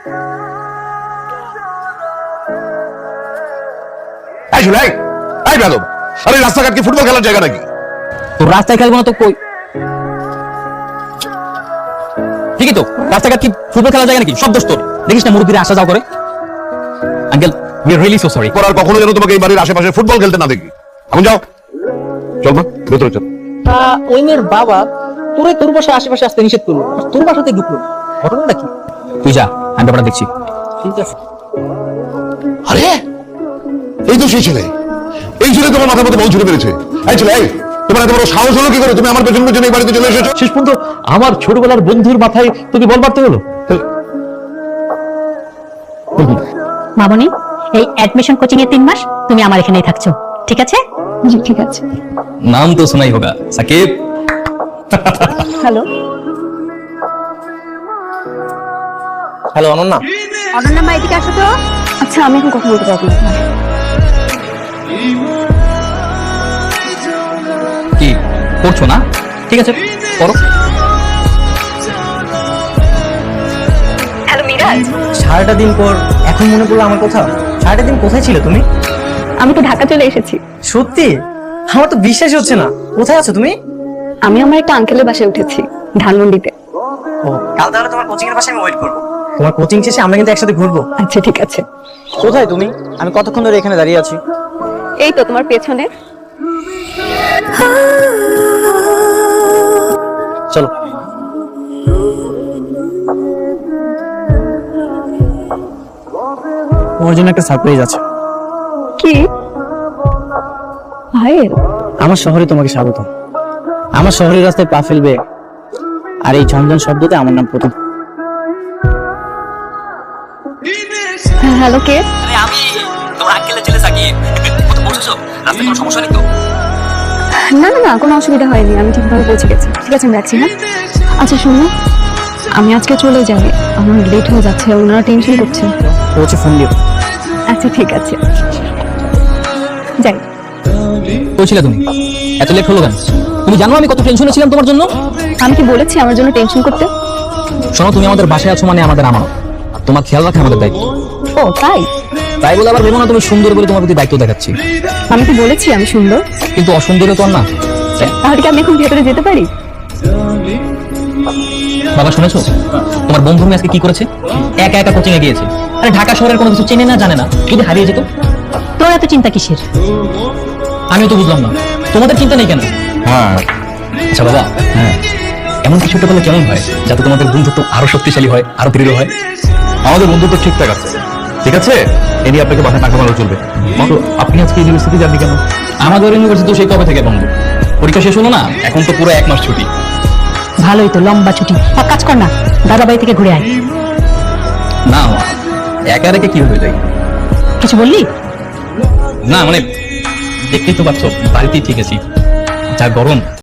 এই শুনে এই আরে রাস্তাঘাট কি ফুটবল খেলার জায়গা নাকি? তো রাস্তায় খেলব না তো কই? ঠিকই তো রাস্তাঘাট কি ফুটবল খেলার জায়গা নাকি? সব দোষ তোর। দেখিস না মুরব্বীরা আসা যাও করে? Uncle we are really so sorry পর আর কখনো যেন তোমাকে এই বাড়ির আশেপাশে ফুটবল খেলতে না দেখি। এখন যাও। চল মা ভেতরে চল। ওই মেয়ের বাবা তোরে তোর বাসায় আশেপাশে আসতে নিষেধ করল তোর বাসাতে ঢুকলো। ঘটনাটা কি? তুই যা আমি ব্যাপারটা দেখছি। ঠিক আছে। আরে এই তো সেই ছেলে। এই ছেলে তোমার মাথার মধ্যে বল ছুটে পেরেছে এই ছেলে এই তোমার এত বড় সাহস হলো কি করে? তুমি আমার পেছন পেছন এই বাড়িতে চলে এসেছ? শেষ পর্যন্ত আমার ছোটবেলার বন্ধুর মাথায় তোকে বল মারতে হলো। মামনি এই অ্যাডমিশন কোচিং এ তিন মাস তুমি আমার এখানেই থাকছো ঠিক আছে? ঠিক আছে। নাম তো শোনাই হোগা Shakib. Hello hello Ananya. Ananya মা এদিকে আসো তো। আচ্ছা আমি এখন কথা বলতে পারব না। কি করছ না? ঠিক আছে করো। হ্যালো মিরাজ। সারাটা দিন পর এখন মনে পড়ল আমার কথা। সারাটা দিন কোথায় ছিলে তুমি? আমি তো ঢাকা চলে এসেছি। সত্যি? আমার তো বিশ্বাসই হচ্ছে না। কোথায় আছো তুমি? আমি আমার একটা আঙ্কেলের বাসায় উঠেছি ধানমন্ডিতে। কাল তাহলে তোমার কোচিং এর পাশে আমি ওয়েট করব। তোমার কোচিং শেষে আমরা কিন্তু একসাথে ঘুরবো। আচ্ছা ঠিক আছে। কোথায় তুমি? আমি কতক্ষণ ধরে এখানে দাঁড়িয়ে আছি? এই তো তোমার পেছনে। চলো। তোমার জন্য একটা সারপ্রাইজ আছে। কি? ভাইয়ের? আমার শহরে তোমাকে স্বাগত আমার শহরের রাস্তায় পা ফেলবে আর এই ঝনঝন শব্দতে আমার নাম প্রথম। হ্যালো কে আরে আমি তোমার আঙ্কেলের ছেলে সাকিব কোথাও পৌঁছেছো? রাস্তায় কোনো সমস্যা নেই তো? না না না কোনো অসুবিধা হয়নি। আমি ঠিকভাবে পৌঁছে গেছি। ঠিক আছে আমি রাখছি হ্যাঁ? আচ্ছা শোনো। আমি আজকে চলে যাই। আমার লেট হয়ে যাচ্ছে ওনারা টেনশন করছে। পৌঁছে ফোন দিও। আচ্ছা ঠিক আছে। যাই। বলছিলে তুমি? এত লেট হলো কেন? তুমি জানো আমি কত টেনশনে ছিলাম তোমার জন্য? আমি কি বলেছি আমার জন্য টেনশন করতে? শোনো তুমি আমাদের বাসায় আছো মানে আমাদের আমানত আর তোমার খেয়াল রাখা আমাদের দায়িত্ব। ও তাই? তাই বলে আবার ভেবো না তুমি সুন্দর বলে তোমার প্রতি দায়িত্ব দেখাচ্ছি। আমি কি বলেছি আমি সুন্দর? কিন্তু অসুন্দরও তো আর না। তাহলে কি আমি এখন ভেতরে যেতে পারি? বাবা শুনেছো? তোমার বন্ধু মেয়ে আজকে কি করেছে? একা একা কোচিং এ গিয়েছে। আরে ঢাকা শহরের কোনো কিছু চেনে না জানে না। যদি হারিয়ে যেত? তোর এত চিন্তা কিসের? আমিও তো বুঝলাম না। তোমাদের চিন্তা নেই কেন? হ্যাঁ। আচ্ছা বাবা হ্যাঁ। এমন কিছু একটা বলে কেমন হয়? যাতে তোমাদের বন্ধুত্ব আরও শক্তিশালী হয় আরও দৃঢ় হয়? আমাদের বন্ধুত্ব ঠিকঠাক আছে। ঠিক আছে? এ নিয়ে আপনাকে মাথায় টাকা মারো চলবে। তো আপনি আজকে ইউনিভার্সিটি যাননি কেন? আমাদের ইউনিভার্সিটি সেই কবে থেকে বন্ধ? পরীক্ষা শেষ হলো না? এখন তো পুরো এক মাস ছুটি। ভালোই তো লম্বা ছুটি। এক কাজ কর না দাদা বাড়ি থেকে ঘুরে আয়। না মা, একা রেখে কি হয়ে যায় কিছু বললি? না মানে দেখতেই তো পাচ্ছ বাড়িতেই ঠিক আছি। যা গরম।